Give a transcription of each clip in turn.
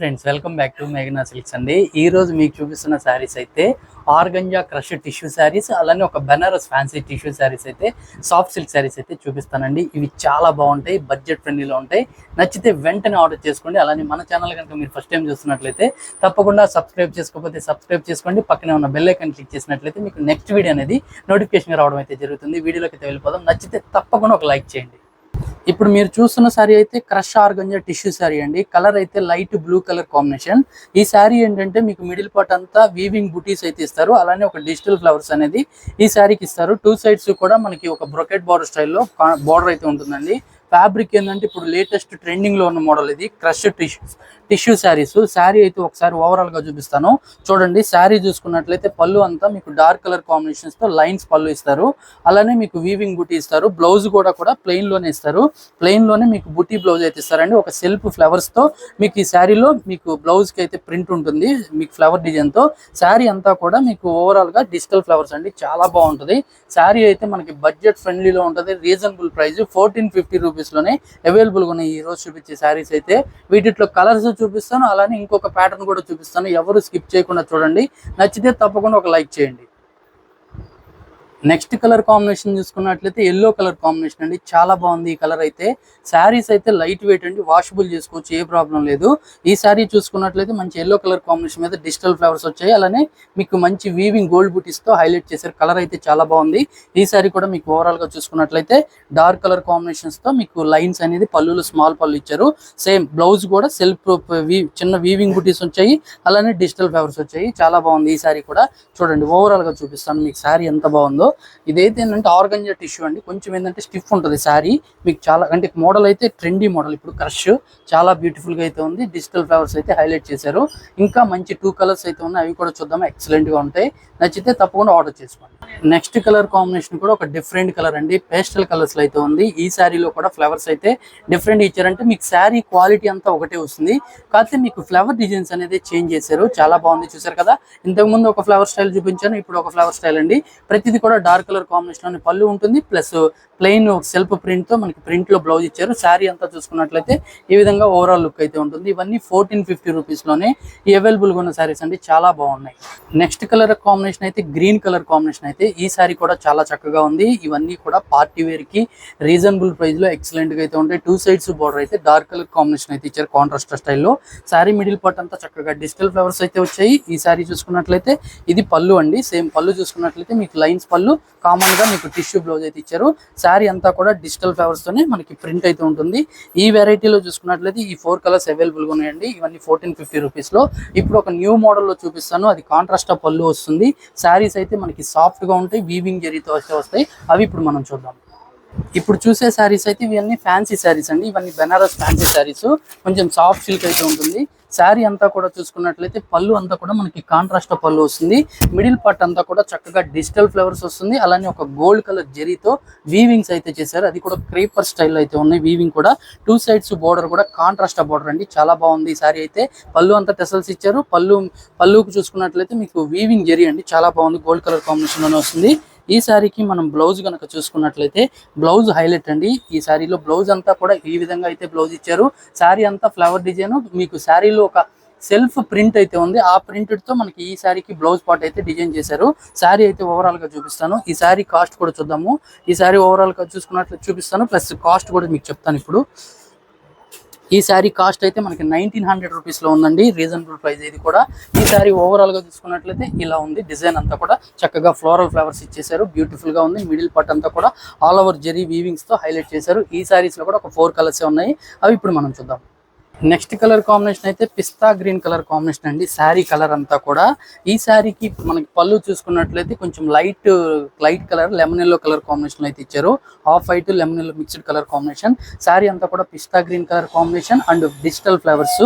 Friends welcome back to మేఘనా silks అండి. ఈ రోజు మీకు చూపిస్తున్న శారీస్ అయితే ఆర్గంజా క్రష్ టిష్యూ శారీస్ అలానే ఒక బెనారస్ ఫ్యాన్సీ టిష్యూ శారీస్ అయితే సాఫ్ట్ సిల్క్ శారీస్ అయితే చూపిస్తానండి. ఇవి చాలా బాగుంటాయి బడ్జెట్ ఫ్రెండ్లీలో ఉంటాయి. నచ్చితే వెంటనే ఆర్డర్ చేసుకోండి. అలానే మన ఛానల్ కనుక మీరు ఫస్ట్ టైం చూస్తున్నట్లయితే తప్పకుండా సబ్స్క్రైబ్ చేసుకోకపోతే సబ్స్క్రైబ్ చేసుకోండి. పక్కనే ఉన్న బెల్ ఐకన్ క్లిక్ చేసినట్లయితే మీకు నెక్స్ట్ వీడియో అనేది నోటిఫికేషన్ రావడం అయితే జరుగుతుంది. వీడియోలోకి అయితే వెళ్ళిపోదాం. నచ్చితే తప్పకుండా ఒక లైక్ చేయండి. ఇప్పుడు మీరు చూస్తున్న శారీ అయితే క్రష్ ఆర్గంజా టిష్యూ శారీ అండి. కలర్ అయితే లైట్ బ్లూ కలర్ కాంబినేషన్ ఈ శారీ ఏంటంటే మీకు మిడిల్ పార్ట్ అంతా వీవింగ్ బుటీస్ అయితే ఇస్తారు. అలానే ఒక డిజిటల్ ఫ్లవర్స్ అనేది ఈ శారీకి ఇస్తారు. టూ సైడ్స్ కూడా మనకి ఒక బ్రొకెట్ బార్డర్ స్టైల్లో బార్డర్ అయితే ఉంటుందండి. ఫ్యాబ్రిక్ ఏంటంటే ఇప్పుడు లేటెస్ట్ ట్రెండింగ్లో ఉన్న మోడల్ ఇది crush tissue tissue sarees saree అయితే ఒకసారి ఓవరాల్గా చూపిస్తాను. చూడండి శారీ చూసుకున్నట్లయితే పళ్ళు అంతా మీకు డార్క్ కలర్ కాంబినేషన్స్తో లైన్స్ పళ్ళు ఇస్తారు. అలానే మీకు వీవింగ్ బుటీ ఇస్తారు. బ్లౌజ్ కూడా కూడా ప్లెయిన్లోనే ఇస్తారు. ప్లెయిన్లోనే మీకు బుటీ బ్లౌజ్ అయితే ఇస్తారండి. ఒక సెల్ఫ్ ఫ్లవర్స్తో మీకు ఈ శారీలో మీకు బ్లౌజ్కి అయితే ప్రింట్ ఉంటుంది. మీకు ఫ్లవర్ డిజైన్తో. శారీ అంతా కూడా మీకు ఓవరాల్గా డిజిటల్ ఫ్లవర్స్ అండి. చాలా బాగుంటుంది. శారీ అయితే మనకి బడ్జెట్ ఫ్రెండ్లీలో ఉంటుంది. Reasonable price fourteen fifty rupees లోనే అవైలబుల్గా ఉన్నాయి. ఈ రోజు చూపించే శారీస్ అయితే వీటిలో కలర్స్ చూపిస్తాను. అలానే ఇంకొక ప్యాటర్న్ కూడా చూపిస్తాను. ఎవరు స్కిప్ చేయకుండా చూడండి. నచ్చితే తప్పకుండా ఒక లైక్ చేయండి. నెక్స్ట్ కలర్ కాంబినేషన్ చూసుకున్నట్లయితే ఎల్లో కలర్ కాంబినేషన్ అండి. చాలా బాగుంది ఈ కలర్ అయితే. శారీస్ అయితే లైట్ వెయిట్ అండి. వాషబుల్ చేసుకోవచ్చు ఏ ప్రాబ్లం లేదు. ఈ శారీ చూసుకున్నట్లయితే మంచి ఎల్లో కలర్ కాంబినేషన్ మీద డిజిటల్ ఫ్లవర్స్ వచ్చాయి. అలానే మీకు మంచి వీవింగ్ గోల్డ్ బూటీస్తో హైలైట్ చేశారు కలర్ అయితే చాలా బాగుంది. ఈ శారీ కూడా మీకు ఓవరాల్గా చూసుకున్నట్లయితే డార్క్ కలర్ కాంబినేషన్స్తో మీకు లైన్స్ అనేది పళ్ళులు స్మాల్ పళ్ళు ఇచ్చారు. సేమ్ బ్లౌజ్ కూడా సెల్ఫ్ చిన్న వీవింగ్ బూటీస్ వచ్చాయి. అలానే డిజిటల్ ఫ్లవర్స్ వచ్చాయి. చాలా బాగుంది ఈ శారీ కూడా. చూడండి ఓవరాల్గా చూపిస్తాను మీకు శారీ ఎంత బాగుందో. ఇదైతే ఏంటంటే ఆర్గంజా టిష్యూ అండి. కొంచెం ఏంటంటే స్టిఫ్ ఉంటుంది శారీ. మీకు చాలా అంటే మోడల్ అయితే ట్రెండీ మోడల్ ఇప్పుడు క్రష్ చాలా బ్యూటిఫుల్గా అయితే ఉంది. డిజిటల్ ఫ్లవర్స్ అయితే హైలైట్ చేశారు. ఇంకా మంచి టూ కలర్స్ అయితే ఉన్నాయి. అవి కూడా చూద్దాం. ఎక్సలెంట్గా ఉంటాయి. నచ్చితే తప్పకుండా ఆర్డర్ చేసుకోండి. నెక్స్ట్ కలర్ కాంబినేషన్ కూడా ఒక డిఫరెంట్ కలర్ అండి. పేస్టల్ కలర్స్లో అయితే ఉంది. ఈ శారీలో కూడా ఫ్లవర్స్ అయితే డిఫరెంట్ ఇచ్చారంటే మీకు శారీ క్వాలిటీ అంతా ఒకటే వస్తుంది. కాకపోతే మీకు ఫ్లవర్ డిజైన్స్ అనేది చేంజ్ చేశారు. చాలా బాగుంది. చూసారు కదా? ఇంతకు ముందు ఒక ఫ్లవర్ స్టైల్ చూపించాను. ఇప్పుడు ఒక ఫ్లవర్ స్టైల్ అండి. ప్రతిది కూడా డార్క్ కలర్ కాంబినేషన్లోని పళ్ళు ఉంటుంది. ప్లస్ ప్లెయిన్ సెల్ఫ్ ప్రింట్తో మనకి ప్రింట్లో బ్లౌజ్ ఇచ్చారు. శారీ అంతా చూసుకున్నట్లయితే ఈ విధంగా ఓవరాల్ లుక్ అయితే ఉంటుంది. ఇవన్నీ ఫోర్టీన్ ఫిఫ్టీ రూపీస్లోనే అవైలబుల్గా ఉన్న శారీస్ అండి. చాలా బాగున్నాయి. నెక్స్ట్ కలర్ కాంబినేషన్ అయితే గ్రీన్ కలర్ కాంబినేషన్ అయితే ఈ శారీ కూడా చాలా చక్కగా ఉంది. ఇవన్నీ కూడా పార్టీ వేర్కి రీజనబుల్ ప్రైస్లో ఎక్సలెంట్ అయితే ఉంటాయి. టూ సైడ్స్ బార్డర్ అయితే డార్క్ కలర్ కాంబినేషన్ అయితే ఇచ్చారు కాంట్రాస్ట్ స్టైల్లో శారీ మిడిల్ పార్ట్ అంతా చక్కగా డిజిటల్ ఫ్లవర్స్ అయితే వచ్చాయి. ఈ శారీ చూసుకున్నట్లయితే ఇది పళ్ళు అండి. సేమ్ పళ్ళు చూసుకున్నట్లయితే మీకు లైన్స్ పళ్ళు కామన్గా మీకు టిష్యూ బ్లౌజ్ అయితే ఇచ్చారు. శారీ అంతా కూడా డిజిటల్ ఫ్లవర్స్తోనే మనకి ప్రింట్ అయితే ఉంటుంది. ఈ వెరైటీలో చూసుకున్నట్లయితే ఈ ఫోర్ కలర్స్ అవైలబుల్గా ఉన్నాయండి. ఇవన్నీ ఫోర్టీన్ ఫిఫ్టీ రూపీస్లో. ఇప్పుడు ఒక న్యూ మోడల్లో చూపిస్తాను. అది కాంట్రాస్ట్ పళ్ళు వస్తుంది. శారీస్ అయితే మనకి సాఫ్ట్గా ఉంటాయి. వీవింగ్ జరీతో వస్తే వస్తాయి. అవి ఇప్పుడు మనం చూద్దాం. ఇప్పుడు చూసే శారీస్ అయితే ఇవన్నీ ఫ్యాన్సీ శారీస్ అండి. ఇవన్నీ బెనారస్ ఫ్యాన్సీ శారీస్ కొంచెం సాఫ్ట్ సిల్క్ అయితే ఉంటుంది. శారీ అంతా కూడా చూసుకున్నట్లయితే పళ్ళు అంతా కూడా మనకి కాంట్రాస్ట్ పళ్ళు వస్తుంది. మిడిల్ పార్ట్ అంతా కూడా చక్కగా డిజిటల్ ఫ్లవర్స్ వస్తుంది. అలానే ఒక గోల్డ్ కలర్ జెరీతో వీవింగ్స్ అయితే చేశారు. అది కూడా క్రీపర్ స్టైల్ అయితే ఉన్నాయి. వీవింగ్ కూడా. టూ సైడ్స్ బోర్డర్ కూడా కాంట్రాస్ట్ బోర్డర్ అండి. చాలా బాగుంది ఈ శారీ అయితే. పళ్ళు అంతా టెసల్స్ ఇచ్చారు. పళ్ళు పళ్ళుకు చూసుకున్నట్లయితే మీకు వీవింగ్ జెరీ అండి. చాలా బాగుంది. గోల్డ్ కలర్ కాంబినేషన్లోనే వస్తుంది. ఈ శారీకి మనం బ్లౌజ్ కనుక చూసుకున్నట్లయితే బ్లౌజ్ హైలైట్ అండి. ఈ శారీలో బ్లౌజ్ అంతా కూడా ఈ విధంగా అయితే బ్లౌజ్ ఇచ్చారు. శారీ అంతా ఫ్లవర్ డిజైన్ మీకు శారీలో ఒక సెల్ఫ్ ప్రింట్ అయితే ఉంది. ఆ ప్రింట్తో మనకి ఈ శారీకి బ్లౌజ్ పార్ట్ అయితే డిజైన్ చేశారు. శారీ అయితే ఓవరాల్గా చూపిస్తాను. ఈ శారీ కాస్ట్ కూడా చూద్దాము. ఈ శారీ ఓవరాల్గా చూసుకున్నట్లు చూపిస్తాను. ప్లస్ కాస్ట్ కూడా మీకు చెప్తాను ఇప్పుడు. ఈ శారీ కాస్ట్ అయితే మనకి నైన్టీన్ హండ్రెడ్ రూపీస్లో ఉందండి. రీజనబుల్ ప్రైస్ ఇది కూడా. ఈ శారీ ఓవరాల్గా చూసుకున్నట్లయితే ఇలా ఉంది. డిజైన్ అంతా కూడా చక్కగా ఫ్లోరల్ ఫ్లవర్స్ ఇచ్చేసారు బ్యూటిఫుల్గా ఉంది. మిడిల్ పార్ట్ అంతా కూడా ఆల్ ఓవర్ జెరీ వీవింగ్స్తో హైలైట్ చేశారు. ఈ శారీస్లో కూడా ఒక ఫోర్ కలర్స్ ఉన్నాయి. అవి ఇప్పుడు మనం చూద్దాం. నెక్స్ట్ కలర్ కాంబినేషన్ అయితే పిస్తా గ్రీన్ కలర్ కాంబినేషన్ అండి. శారీ కలర్ అంతా కూడా. ఈ శారీకి మనకి పళ్ళు చూసుకున్నట్లయితే కొంచెం light light colour lemon yellow colour combination అయితే ఇచ్చారు. Half white lemon yellow mixed colour combination. Saree అంతా కూడా pista green colour combination and digital flowers.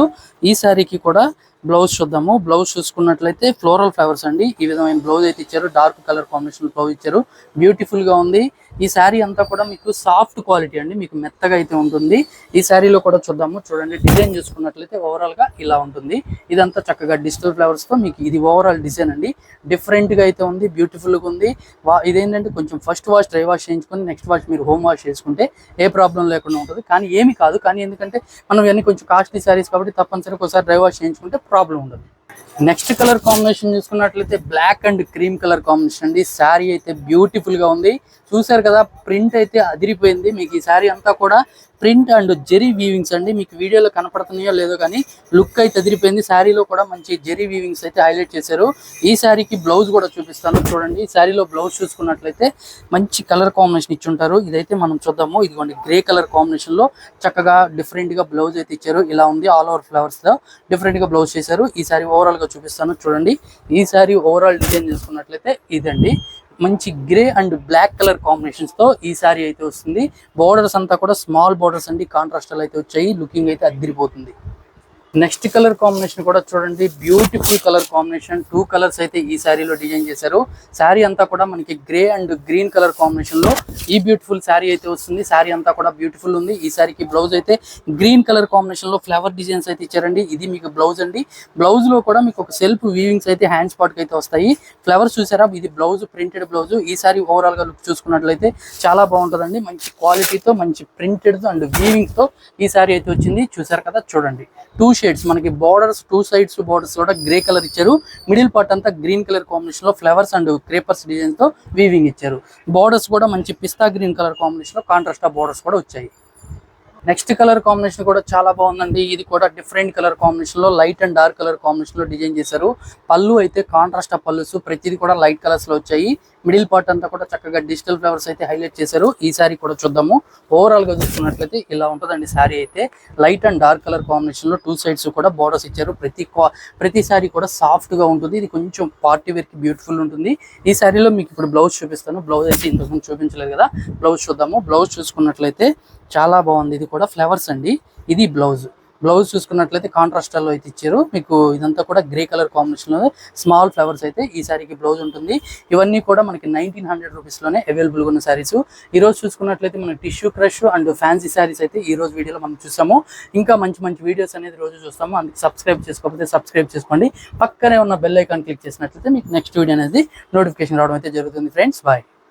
ఈ శారీకి కూడా బ్లౌజ్ చూద్దాము. బ్లౌజ్ చూసుకున్నట్లయితే ఫ్లోరల్ ఫ్లవర్స్ అండి. ఈ విధమైన బ్లౌజ్ అయితే ఇచ్చారు. డార్క్ కలర్ కాంబినేషన్ బ్లౌజ్ ఇచ్చారు. బ్యూటిఫుల్గా ఉంది. ఈ శారీ అంతా కూడా మీకు సాఫ్ట్ క్వాలిటీ అండి. మీకు మెత్తగా అయితే ఉంటుంది. ఈ శారీలో కూడా చూద్దాము. చూడండి డిజైన్ చూసుకున్నట్లయితే ఓవరాల్గా ఇలా ఉంటుంది. ఇదంతా చక్కగా డిజిటల్ ఫ్లవర్స్తో మీకు ఇది ఓవరాల్ డిజైన్ అండి. డిఫరెంట్గా అయితే ఉంది. బ్యూటిఫుల్గా ఉంది. వా- ఇదేంటంటే కొంచెం ఫస్ట్ వాష్ డ్రై వాష్ చేయించుకొని నెక్స్ట్ వాష్ మీరు హోమ్ వాష్ చేసుకుంటే ఏ ప్రాబ్లం లేకుండా ఉంటుంది. కానీ ఏమి కాదు. కానీ ఎందుకంటే మనం ఇవన్నీ కొంచెం కాస్ట్లీ శారీస్ కాబట్టి తప్పనిసరిగా ఒకసారి డ్రై వాష్ చేయించుకుంటే ప్రాబ్లం ఉండదు. నెక్స్ట్ కలర్ కాంబినేషన్ చూసుకున్నట్లయితే black and cream colour combination అండి. శారీ అయితే బ్యూటిఫుల్గా ఉంది. చూసారు కదా ప్రింట్ అయితే అదిరిపోయింది. మీకు ఈ శారీ అంతా కూడా ప్రింట్ అండ్ జెరీ వీవింగ్స్ అండి. మీకు వీడియోలో కనపడుతున్నాయో లేదో కానీ లుక్ అయితే అదిరిపోయింది. శారీలో కూడా మంచి జెరీ వీవింగ్స్ అయితే హైలైట్ చేశారు. ఈ శారీకి బ్లౌజ్ కూడా చూపిస్తాను. చూడండి ఈ శారీలో బ్లౌజ్ చూసుకున్నట్లయితే మంచి కలర్ కాంబినేషన్ ఇచ్చుంటారు. ఇదైతే మనం చూద్దాము. ఇదిగోండి గ్రే కలర్ కాంబినేషన్లో చక్కగా డిఫరెంట్గా బ్లౌజ్ అయితే ఇచ్చారు. ఇలా ఉంది ఆల్ ఓవర్ ఫ్లవర్స్ డిఫరెంట్గా డిఫరెంట్ బ్లౌజ్ చేశారు. ఈ శారీ ఓవరాల్గా చూపిస్తాను. చూడండి ఈ శారీ ఓవరాల్ డిజైన్ చేసుకున్నట్లయితే ఇదండి. మంచి గ్రే అండ్ బ్లాక్ కలర్ కాంబినేషన్స్తో ఈ సారీ అయితే వస్తుంది. బోర్డర్స్ అంతా కూడా స్మాల్ బోర్డర్స్ అండి. కాంట్రాస్ట్ అయితే వచ్చాయి. లుకింగ్ అయితే అదిరిపోతుంది నెక్స్ట్ కలర్ కాంబినేషన్ కూడా చూడండి. Beautiful colour combination. Two colours అయితే ఈ శారీలో డిజైన్ చేశారు. శారీ అంతా కూడా మనకి గ్రే అండ్ గ్రీన్ కలర్ కాంబినేషన్లో ఈ బ్యూటిఫుల్ శారీ అయితే వస్తుంది. శారీ అంతా కూడా బ్యూటిఫుల్ ఉంది. ఈ శారీకి బ్లౌజ్ అయితే గ్రీన్ కలర్ కాంబినేషన్లో ఫ్లవర్ డిజైన్స్ అయితే ఇచ్చారండి. ఇది మీకు బ్లౌజ్ అండి. బ్లౌజ్లో కూడా మీకు ఒక సెల్ఫ్ వీవింగ్స్ అయితే హ్యాండ్ స్పాట్ అయితే వస్తాయి. ఫ్లవర్స్ చూసారా? ఇది బ్లౌజ్ ప్రింటెడ్ బ్లౌజ్. ఈ సారీ ఓవరాల్గా లుక్ చూసుకున్నట్లయితే చాలా బాగుంటుందండి. మంచి క్వాలిటీతో మంచి ప్రింటెడ్ అండ్ వీవింగ్స్తో ఈ సారీ అయితే వచ్చింది. చూసారు కదా? చూడండి. Two shades. మనకి బార్డర్స్ టూ సైడ్స్ బార్డర్స్ కూడా గ్రే కలర్ ఇచ్చారు. మిడిల్ పార్ట్ అంతా గ్రీన్ కలర్ కాంబినేషన్లో ఫ్లవర్స్ అండ్ క్రేపర్స్ డిజైన్తో వీవింగ్ ఇచ్చారు. బార్డర్స్ కూడా మంచి పిస్తా గ్రీన్ కలర్ కాంబినేషన్లో కాంట్రాస్ట్ బార్డర్స్ కూడా వచ్చాయి. నెక్స్ట్ కలర్ కాంబినేషన్ కూడా చాలా బాగుందండి. ఇది కూడా డిఫరెంట్ కలర్ కాంబినేషన్లో లైట్ అండ్ డార్క్ కలర్ కాంబినేషన్లో డిజైన్ చేశారు. పళ్ళు అయితే కాంట్రాస్ట్ పళ్ళుస్ ప్రతిదీ కూడా లైట్ కలర్స్లో వచ్చాయి. మిడిల్ పార్ట్ అంతా కూడా చక్కగా డిజిటల్ ఫ్లవర్స్ అయితే హైలైట్ చేశారు. ఈ సారీ కూడా చూద్దాము. ఓవరాల్గా చూసుకున్నట్లయితే ఇలా ఉంటుందండి సారీ అయితే. లైట్ అండ్ డార్క్ కలర్ కాంబినేషన్లో టూ సైడ్స్ కూడా బోర్డర్స్ ఇచ్చారు. ప్రతి ప్రతి సారీ కూడా సాఫ్ట్గా ఉంటుంది. ఇది కొంచెం పార్టీ వేర్కి బ్యూటిఫుల్ ఉంటుంది. ఈ సారీలో మీకు ఇప్పుడు బ్లౌజ్ చూపిస్తాను. బ్లౌజ్ అయితే ఇంతకుముందు చూపించలేదు కదా. బ్లౌజ్ చూద్దాము. బ్లౌజ్ చూసుకున్నట్లయితే చాలా బాగుంది. ఇది కూడా ఫ్లవర్స్ అండి. ఇది బ్లౌజ్ బ్లౌజ్ చూసుకున్నట్లయితే కాంట్రాస్ట్లో అయితే ఇచ్చారు. మీకు ఇదంతా కూడా గ్రే కలర్ కాంబినేషన్లో స్మాల్ ఫ్లవర్స్ అయితే ఈ సారీకి బ్లౌజ్ ఉంటుంది. ఇవన్నీ కూడా మనకి నైన్టీన్ హండ్రెడ్ రూపీస్లోనే అవైలబుల్ ఉన్న సారీస్ ఈ రోజు చూసుకున్నట్లయితే మనకి tissue crush and fancy sarees అయితే ఈ రోజు వీడియోలో మనం చూసాము ఇంకా మంచి మంచి వీడియోస్ అనేది రోజు చూస్తాము. అందుకు సబ్స్క్రైబ్ చేసుకోకపోతే సబ్స్క్రైబ్ చేసుకోండి. పక్కనే ఉన్న బెల్ ఐకాన్ క్లిక్ చేసినట్లయితే మీకు నెక్స్ట్ వీడియో అనేది నోటిఫికేషన్ రావడం అయితే జరుగుతుంది. Friends bye